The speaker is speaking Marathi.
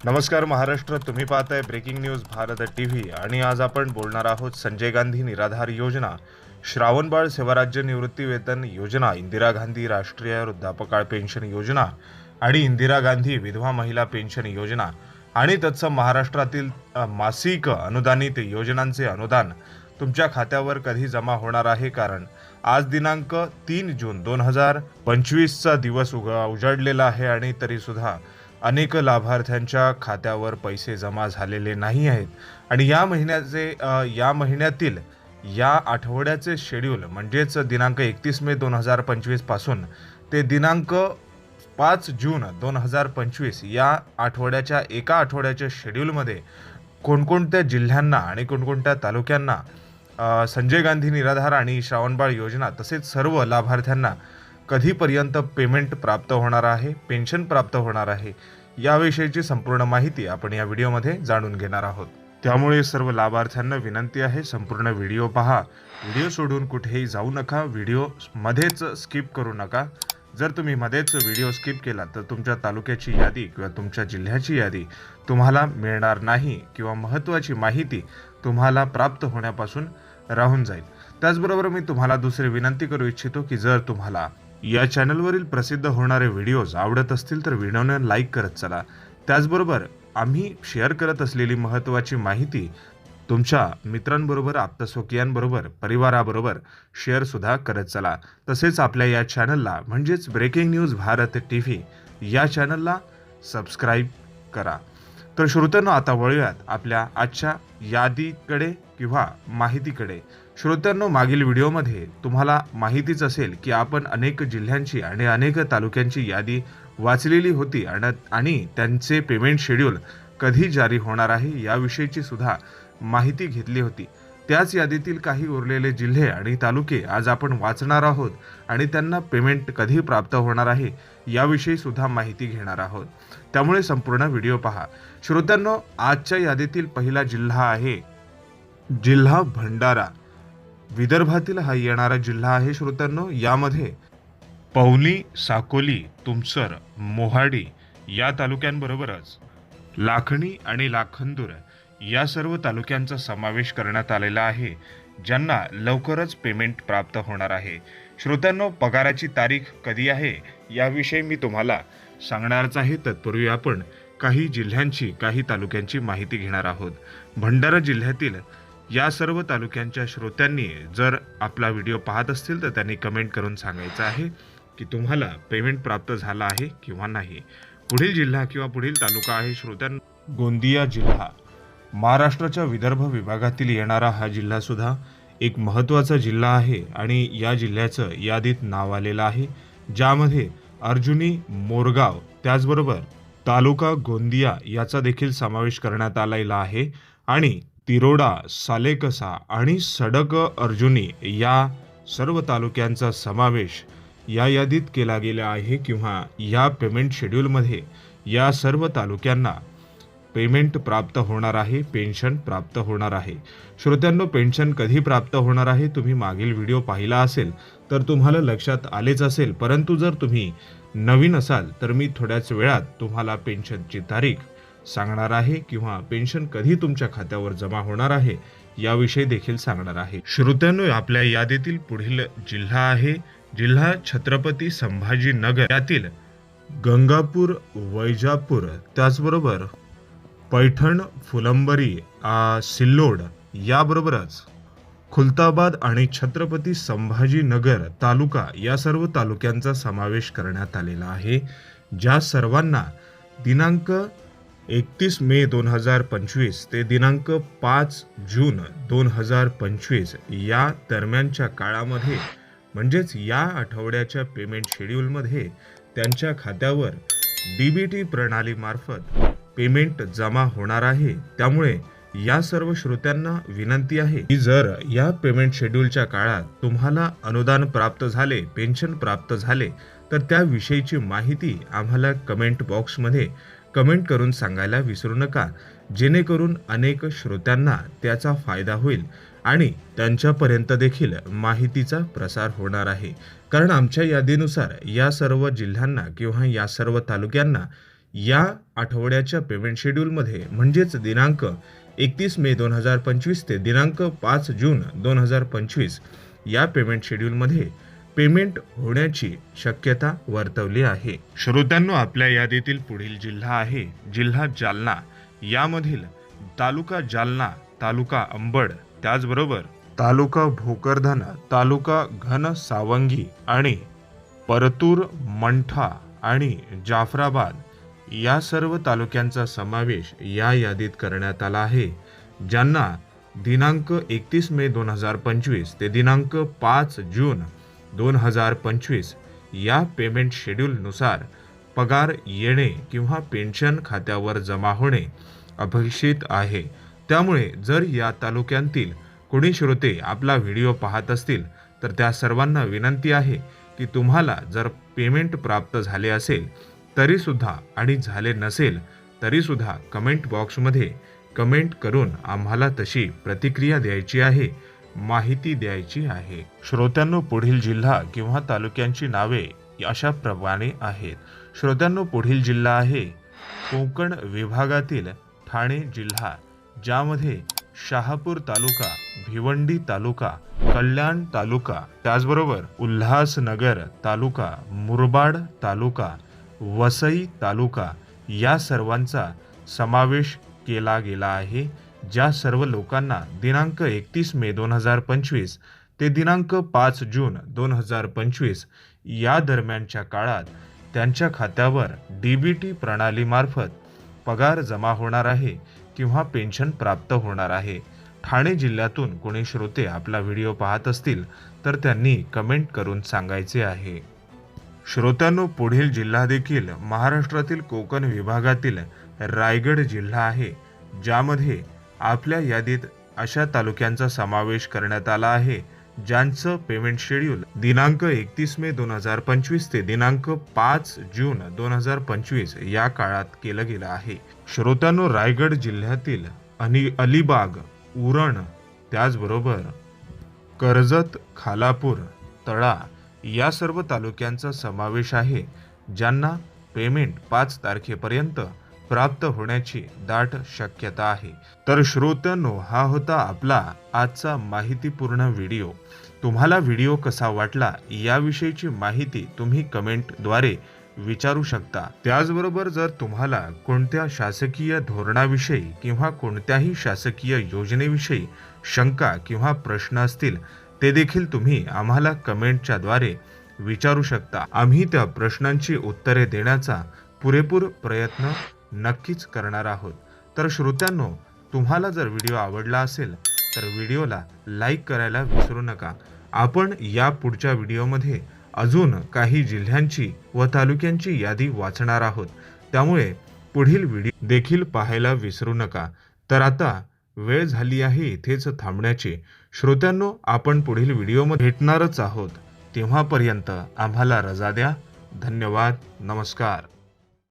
नमस्कार महाराष्ट्र तुम्ही पाहताय breaking news Bharat T V आणि आज आपण बोलणार आहोत संजय गांधी निराधार योजना श्रावणबाळ सेवाराज्य निवृत्ती वेतन योजना इंदिरा गांधी राष्ट्रीय वृद्धापकाळ पेन्शन योजना आणि इंदिरा गांधी विधवा महिला पेन्शन योजना आणि तत्सम महाराष्ट्रातील मासिक अनुदानित योजनांचे अनुदान तुमच्या खात्यावर कधी जमा होणार आहे? कारण आज दिनांक तीन जून दोन हजार पंचवीसचा दिवस उग उजाडलेला आहे आणि तरीसुद्धा अनेक लाभार्थ्यांच्या खात्यावर पैसे जमा झालेले नाही आहेत. आणि या महिन्याचे या महिन्यातील या आठवड्याचे शेड्यूल म्हणजेच दिनांक एकतीस मे दोन हजार पंचवीसपासून ते दिनांक पाच जून दोन हजार पंचवीस या आठवड्याच्या एका आठवड्याच्या शेड्यूलमध्ये कोणकोणत्या जिल्ह्यांना आणि कोणकोणत्या तालुक्यांना संजय गांधी निराधार आणि श्रावणबाळ योजना तसेच सर्व लाभार्थ्यांना कधीपर्यंत पेमेंट प्राप्त होणार आहे पेन्शन प्राप्त होणार आहे याविषयीची संपूर्ण माहिती आपण या व्हिडिओमध्ये जाणून घेणार आहोत. त्यामुळे सर्व लाभार्थ्यांना विनंती आहे संपूर्ण व्हिडिओ पहा. व्हिडिओ सोडून कुठेही जाऊ नका. व्हिडिओ मध्येच स्किप करू नका. जर तुम्ही मध्येच व्हिडिओ स्किप केला तर तुमच्या तालुक्याची यादी किंवा तुमच्या जिल्ह्याची यादी तुम्हाला मिळणार नाही किंवा महत्त्वाची माहिती तुम्हाला प्राप्त होण्यापासून राहून जाईल. त्याचबरोबर मी तुम्हाला दुसरी विनंती करू इच्छितो की जर तुम्हाला या चॅनलवरील प्रसिद्ध होणारे व्हिडिओज आवडत असतील तर व्हिडिओने लाईक करत चला. त्याचबरोबर आम्ही शेअर करत असलेली महत्त्वाची माहिती तुमच्या मित्रांबरोबर आप्तस्वकीयांबरोबर परिवाराबरोबर शेअरसुद्धा करत चला. तसेच आपल्या या चॅनलला म्हणजेच breaking news Bharat T V या चॅनलला सबस्क्राईब करा. तर श्रोत्यांना आता वळूयात आपल्या आजच्या यादीकडे किंवा माहितीकडे. श्रोत्यांनो मागील व्हिडिओमध्ये तुम्हाला माहितीच असेल की आपण अनेक जिल्ह्यांची आणि अनेक तालुक्यांची यादी वाचलेली होती आणि आणि त्यांचे पेमेंट शेड्यूल कधी जारी होणार आहे याविषयीची सुद्धा माहिती घेतली होती. त्याच यादीतील काही उरलेले जिल्हे आणि तालुके आज आपण वाचणार आहोत आणि त्यांना पेमेंट कधी प्राप्त होणार आहे याविषयी सुद्धा माहिती घेणार आहोत. त्यामुळे संपूर्ण व्हिडिओ पहा. श्रोत्यांनो आजच्या यादीतील पहिला जिल्हा आहे जिल्हा भंडारा. विदर्भातील हा येणारा जिल्हा आहे श्रोत्यांनो यामध्ये पवनी साकोली तुमसर मोहाडी या तालुक्यांबरोबरच लाखणी आणि लाखंदूर या सर्व तालुक्यांचा समावेश करण्यात आलेला आहे ज्यांना लवकरच पेमेंट प्राप्त होणार आहे. श्रोत्यांनो पगाराची तारीख कधी आहे याविषयी मी तुम्हाला सांगणारच आहे. तत्पूर्वी आपण काही जिल्ह्यांची काही तालुक्यांची माहिती घेणार आहोत. भंडारा जिल्ह्यातील या सर्व तालुक्यांच्या श्रोत्यांनी जर आपला व्हिडिओ पाहत असतील तर त्यांनी कमेंट करून सांगायचं आहे की तुम्हाला पेमेंट प्राप्त झाला आहे किंवा नाही. पुढील जिल्हा किंवा पुढील तालुका आहे श्रोत्यां गोंदिया जिल्हा. महाराष्ट्राच्या विदर्भ विभागातील येणारा हा जिल्हासुद्धा एक महत्त्वाचा जिल्हा आहे आणि या जिल्ह्याचं यादीत नाव आलेलं आहे. ज्यामध्ये अर्जुनी मोरगाव त्याचबरोबर तालुका गोंदिया याचा देखील समावेश करण्यात आलेला आहे आणि तिरोडा सालेकसा आणि सडक अर्जुनी या सर्व तालुक्यांचा समावेश या यादीत केला गेला आहे किंवा या पेमेंट शेड्यूलमध्ये या सर्व तालुक्यांना पेमेंट प्राप्त होणार आहे पेन्शन प्राप्त होणार आहे. श्रोत्यांनो पेन्शन कधी प्राप्त होणार आहे? तुम्ही मागील व्हिडिओ पाहिला असेल तर तुम्हाला लक्षात आलेच असेल. परंतु जर तुम्ही नवीन असाल तर मी थोड्याच वेळात तुम्हाला पेन्शनची तारीख सांगणार आहे किंवा पेन्शन कधी तुमच्या खात्यावर जमा होणार आहे याविषयी देखील सांगणार आहे. श्रोत्यांनो आपल्या यादीतील पुढील जिल्हा आहे जिल्हा छत्रपती संभाजीनगर. यातील गंगापूर वैजापूर त्याचबरोबर पैठण फुलंबरी आ, सिल्लोड याबरोबरच खुलताबाद आणि छत्रपती संभाजीनगर तालुका या सर्व तालुक्यांचा समावेश करण्यात आलेला आहे ज्या सर्वांना दिनांक एकतीस मे दोन हजार पंचवीस ते दिनांक पाच जून दोन हजार पंचवीस या दरम्यानच्या काळामध्ये म्हणजेच या आठवड्याच्या पेमेंट शेड्यूलमध्ये त्यांच्या खात्यावर डी बी टी प्रणालीमार्फत पेमेंट जमा होणार आहे. त्यामुळे या सर्व श्रोत्यांना विनंती आहे की जर या पेमेंट शेड्यूलच्या काळात तुम्हाला अनुदान प्राप्त झाले पेन्शन प्राप्त झाले तर त्याविषयीची माहिती आम्हाला कमेंट बॉक्समध्ये कमेंट करून सांगायला विसरू नका. जेणेकरून अनेक श्रोत्यांना त्याचा फायदा होईल आणि त्यांच्यापर्यंत देखील माहितीचा प्रसार होणार आहे. कारण आमच्या यादीनुसार या सर्व जिल्ह्यांना किंवा या सर्व तालुक्यांना या आठवड्याच्या पेमेंट शेड्यूलमध्ये म्हणजेच दिनांक एकतीस मे दोन हजार पंचवीस ते दिनांक पाच जून दोन हजार पंचवीस या पेमेंट शेड्यूलमध्ये पेमेंट होण्याची शक्यता वर्तवली आहे. श्रोत्यांनो आपल्या यादीतील पुढील जिल्हा आहे जिल्हा जालना. यामधील तालुका जालना तालुका अंबड त्याचबरोबर तालुका भोकरधन तालुका घन सावंगी आणि परतूर मंठा आणि जाफराबाद या सर्व तालुक्यांचा समावेश या यादीत करण्यात आला आहे. ज्यांना दिनांक एकतीस मे दोन हजार पंचवीस ते दिनांक पाच जून दोन हजार पंचवीस या पेमेंट शेड्यूलनुसार पगार येणे किंवा पेन्शन खात्यावर जमा होणे अपेक्षित आहे. त्यामुळे जर या तालुक्यांतील कोणी श्रोते आपला व्हिडिओ पाहत असतील तर त्या सर्वांना विनंती आहे की तुम्हाला जर पेमेंट प्राप्त झाले असेल तरीसुद्धा आणि झाले नसेल तरीसुद्धा कमेंट बॉक्समध्ये कमेंट करून आम्हाला तशी प्रतिक्रिया द्यायची आहे. माहिती द्यायची आहे. श्रोत्यांनो पुढील जिल्हा किंवा तालुक्यांची नावे अशा प्रमाणे आहेत. श्रोत्यांनो पुढील जिल्हा आहे कोकण विभागातील ठाणे जिल्हा ज्यामध्ये शहापूर तालुका भिवंडी तालुका कल्याण तालुका त्याचबरोबर उल्हासनगर तालुका मुरबाड तालुका वसई तालुका या सर्वांचा समावेश केला गेला आहे. ज्या सर्व लोकांना दिनांक एकतीस मे दोन हजार पंचवीस ते दिनांक पाच जून दोन हजार पंचवीस या दरम्यानच्या काळात त्यांच्या खात्यावर डी बी टी प्रणालीमार्फत पगार जमा होणार आहे किंवा पेन्शन प्राप्त होणार आहे. ठाणे जिल्ह्यातून कोणी श्रोते आपला व्हिडिओ पाहत असतील तर त्यांनी कमेंट करून सांगायचे आहे. श्रोत्यांनो पुढील जिल्हा देखील महाराष्ट्रातील कोकण विभागातील रायगड जिल्हा आहे ज्यामध्ये आपल्या यादीत अशा तालुक्यांचा समावेश करण्यात आला आहे ज्यांचं पेमेंट शेड्यूल दिनांक एकतीस मे दोन हजार पंचवीस ते दिनांक पाच जून दोन हजार पंचवीस या काळात केलं गेलं आहे. श्रोत्यांनो रायगड जिल्ह्यातील आणि अलिबाग उरण त्याचबरोबर कर्जत खालापूर तळा या सर्व तालुक्यांचा समावेश आहे ज्यांना पेमेंट पाच तारखेपर्यंत प्राप्त होण्याची दाट शक्यता आहे. तर श्रोत्यांनो हा होता आपला आजचा माहितीपूर्ण व्हिडिओ. तुम्हाला व्हिडिओ कसा वाटला याविषयीची माहिती तुम्ही कमेंटद्वारे विचारू शकता. त्याचबरोबर जर तुम्हाला कोणत्या शासकीय धोरणाविषयी किंवा कोणत्याही शासकीय योजनेविषयी शंका किंवा प्रश्न असतील ते देखील तुम्ही आम्हाला कमेंटच्या द्वारे विचारू शकता. आम्ही त्या प्रश्नांची उत्तरे देण्याचा पुरेपूर प्रयत्न नक्कीच करणार आहोत. तर श्रोत्यांनो तुम्हाला जर व्हिडिओ आवडला असेल तर व्हिडिओला लाईक करायला विसरू नका. आपण या पुढच्या व्हिडिओमध्ये अजून काही जिल्ह्यांची व तालुक्यांची यादी वाचणार आहोत. त्यामुळे पुढील व्हिडिओ देखील पाहायला विसरू नका. तर आता वेळ झाली आहे इथेच थांबण्याची. श्रोत्यांनो आपण पुढील व्हिडिओमध्ये भेटणारच आहोत. तेव्हापर्यंत आम्हाला रजा द्या. धन्यवाद. नमस्कार.